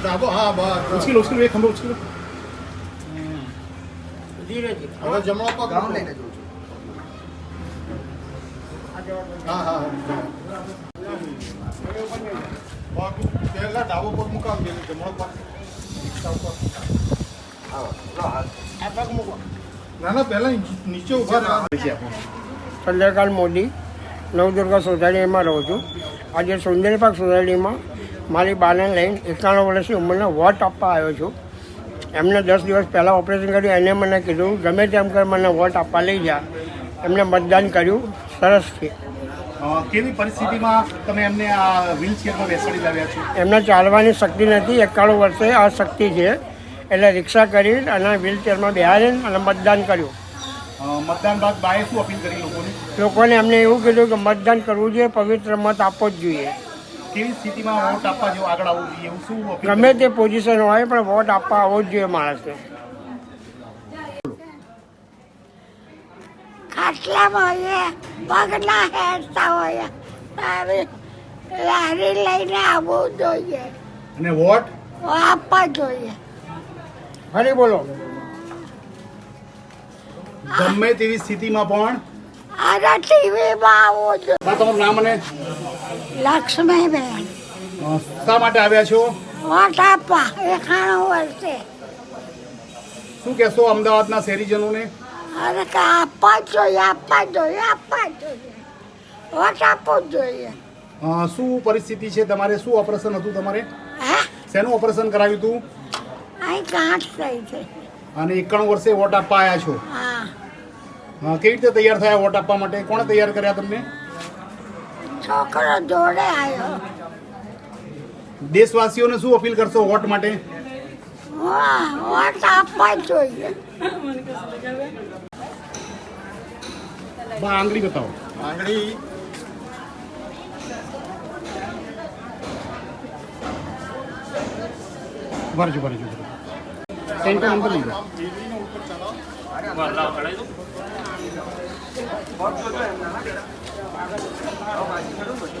હા ઉચકી લો ઉચકી લો એક ખંભો ઉચકી લો ધીરે ધીરે હવે જમણો પગ ગામ લઈને જઉં છું હા હા પગ પહેલા ડાબો પગ મુકાવજો એટલે જમણો પગ આ પગ મૂકો ના ના પહેલા નીચે ઊભા. ચંદ્રકાંત મોદી નવદુર્ગા સોસાયટીમાં રહું છું આજે સુંદરી પાક સોસાયટીમાં મારી બાને લઈને એકાણું વર્ષની ઉંમરનો વોટ આપવા આવ્યો છું. એમને દસ દિવસ પહેલાં ઓપરેશન કર્યું એને મને કીધું ગમે તેમ કરી મને વોટ આપવા લઈ જા. એમને મતદાન કર્યું સરસ છે. કેવી પરિસ્થિતિમાં તમે એમને આ વ્હીલચેરમાં બેસાડી લાવ્યા છો? એમને ચાલવાની શક્તિ નથી એકાણું વર્ષે આ શક્તિ છે. એટલે રિક્ષા કરી અને વ્હીલચેરમાં બેહાડીને અને મતદાન કર્યું. મતદાન બાદ બાએ શું અપીલ કરી લોકોને? લોકોને એમને એવું કીધું કે મતદાન કરવું જોઈએ પવિત્ર મત આપવો જ જોઈએ. કેવી સ્થિતિમાં વોટ આપવા જેવું આગળ આવવું જોઈએ? એવું શું ગમે તે પોઝિશન હોય પણ વોટ આપવા આવવો જ જોઈએ માણસને. ખાટલામાં હોઈએ પગના હેરતા હોઈએ તારી લારી લઈને આવવું જોઈએ. અને વોટ આપવા જોઈએ. ફરી બોલો. ગમે તેવી સ્થિતિમાં પણ અને ટીવીમાં આવવું જોઈએ બા, તમારું નામ અને? લક્ષ્મીબેન. શા માટે આવ્યા છો? વોટ આપવા એકાણું વર્ષે. શું કહેશો અમદાવાદના શહેરીજનોને? અરે કે આપવા જોઈએ આપવા જોઈએ આપવા જોઈએ. વોટ આપવું જોઈએ. શું પરિસ્થિતિ છે તમારે? શું ઓપરેશન હતું તમારે? હે? શેનું ઓપરેશન કરાવ્યું હતું? અહીં ગાંઠ થઈ છે. અને એકાણું વર્ષે વોટ આપવા આવ્યા છો? હા. કેવી રીતે તૈયાર થયા વોટ આપવા માટે? કોણે તૈયાર કર્યા તમને? છોકરો જોડે આવ્યો. દેશવાસીઓને શું અપીલ કરશો વોટ માટે? વોટ આપવા જોઈએ. બા આંગળી બતાવો. આંગળી. ભરજો ભરજો સેન્ટર નંબર લીધો 뭐 줘도 했나? 아가 좀 사러 가지 그런 거지.